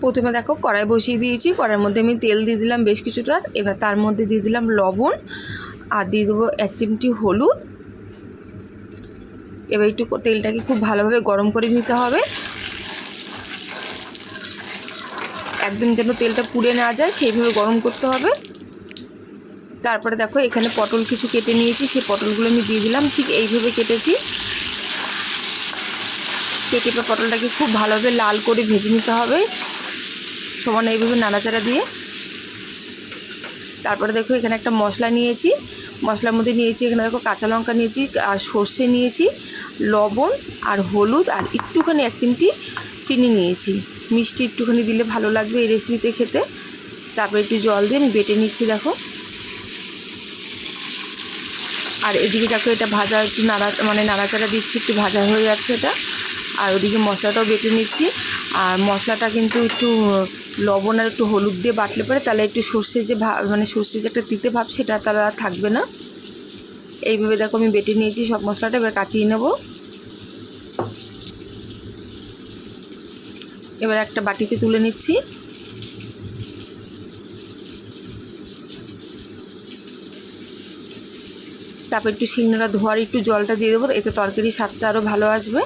প্রথমে দেখো কড়াই বসিয়ে দিয়েছি, কড়াইয়ের মধ্যে আমি তেল দিয়ে দিলাম বেশ কিছুটা। এবার তার মধ্যে দিয়ে দিলাম লবণ আর দিয়ে দেবো এক চিমটি হলুদ। এবার একটু তেলটাকে খুব ভালোভাবে গরম করে নিতে হবে। একদম যেন তেলটা পুড়ে না যায় সেইভাবে গরম করতে হবে। তারপরে দেখো এখানে পটল কিছু কেটে নিয়েছি, সেই পটলগুলো আমি দিয়ে দিলাম, ঠিক এইভাবে কেটেছি। কেটে পটলটাকে খুব ভালোভাবে লাল করে ভেজে নিতে হবে। সমান এইভাবে নাড়াচাড়া দিয়ে। তারপরে দেখো এখানে একটা মশলা নিয়েছি। মশলার মধ্যে নিয়েছি এখানে দেখো কাঁচা লঙ্কা নিয়েছি, আর সর্ষে নিয়েছি, লবণ, আর হলুদ, আর একটুখানি এক চিমটি চিনি নিয়েছি। মিষ্টি একটুখানি দিলে ভালো লাগবে এই রেসিপিতে খেতে। তারপরে একটু জল দিয়ে আমি বেটে নিচ্ছি, দেখো। আর এদিকে দেখো এটা ভাজা, একটু নাড়া মানে নাড়াচাড়া দিচ্ছি, একটু ভাজা হয়ে যাচ্ছে এটা। আর ওদিকে মশলাটাও বেটে নিচ্ছি। আর মশলাটা কিন্তু একটু লবণ আর একটু হলুদ দিয়ে বাটলে পরে তাহলে একটু সর্ষে যে ভা মানে সর্ষে যে একটা তিতে ভাব সেটা আর থাকবে না। এইভাবে দেখো আমি বেটে নিয়েছি সব মশলাটা, এবার কাচিয়ে নেব। এবার একটা বাটিতে তুলে নিচ্ছি। তারপর একটু শিলনোড়া ধোয়ার একটু জলটা দিয়ে দেবো, এতে তরকারি স্বাদটা আরও ভালো আসবে।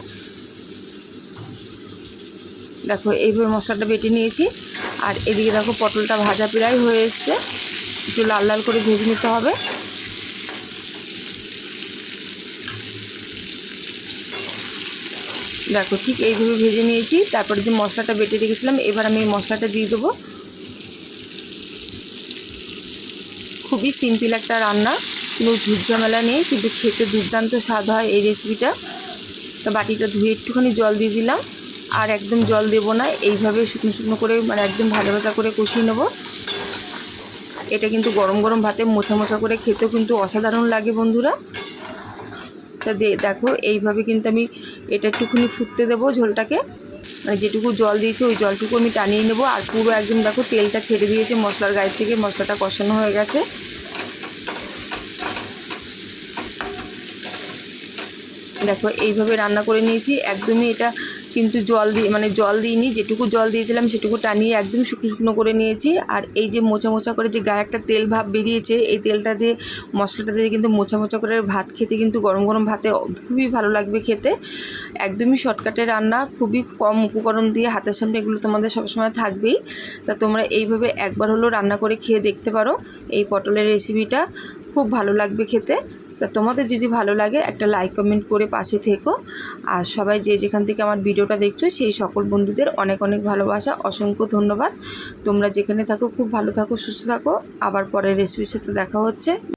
দেখো, এইভাবে মশলাটা বেটে নিয়েছি। আর এদিকে দেখো, পটলটা ভাজা প্রায় হয়ে এসছে। একটু লাল লাল করে ভেজে নিতে হবে। দেখো, ঠিক এইভাবে ভেজে নিয়েছি। তারপরে যে মশলাটা বেটে রেখেছিলাম, এবার আমি এই মশলাটা দিয়ে দেবো। খুবই সিম্পল একটা রান্না। কোনো ঝুট ঝামেলা নেই, কিন্তু খেতে দুর্দান্ত স্বাদ হয় এই রেসিপিটা তো বাটিটা ধুয়ে একটুখানি জল দিয়ে দিলাম। আর একদম জল দেবো না, এইভাবে শুকনো শুকনো করে মানে একদম ভাজা ভাজা করে কষিয়ে নেব। এটা কিন্তু গরম গরম ভাতে মোছা মোছা করে খেতেও কিন্তু অসাধারণ লাগে বন্ধুরা। তা দেখো, এইভাবে কিন্তু আমি এটা একটুখানি ফুটতে দেবো ঝোলটাকে। মানে যেটুকু জল দিয়েছি, ওই জলটুকু আমি টানিয়ে নেব। আর পুরো একদম দেখো তেলটা ছেড়ে দিয়েছে, মশলার গায়ে থেকে মশলাটা কষানো হয়ে গেছে। দেখো, এইভাবে রান্না করে নিয়েছি। একদমই এটা কিন্তু জল দিয়ে মানে জল দিইনি, যেটুকু জল দিয়েছিলাম সেটুকু টানিয়ে একদম শুকনো শুকনো করে নিয়েছি। আর এই যে মোচা মোচা করে যে গায়ে একটা তেল ভাব বেরিয়েছে, এই তেলটা দিয়ে, মশলাটা দিয়ে কিন্তু মোচা মোচা করে ভাত খেতে কিন্তু গরম গরম ভাতে খুবই ভালো লাগবে খেতে। একদমই শর্টকাটে রান্না, খুবই কম উপকরণ দিয়ে হাতের সামনে এগুলো তোমাদের সবসময় থাকবেই। তা তোমরা এইভাবে একবার হলেও রান্না করে খেয়ে দেখতে পারো এই পটলের রেসিপিটা খুব ভালো লাগবে খেতে। তা তোমাদের যদি ভালো লাগে একটা লাইক কমেন্ট করে পাশে থেকো। আর সবাই যে যেখান থেকে আমার ভিডিওটা দেখছ, সেই সকল বন্ধুদের অনেক অনেক ভালোবাসা, অসংখ্য ধন্যবাদ। তোমরা যেখানে থাকো, খুব ভালো থাকো, সুস্থ থাকো। আবার পরের রেসিপির সাথে দেখা হচ্ছে।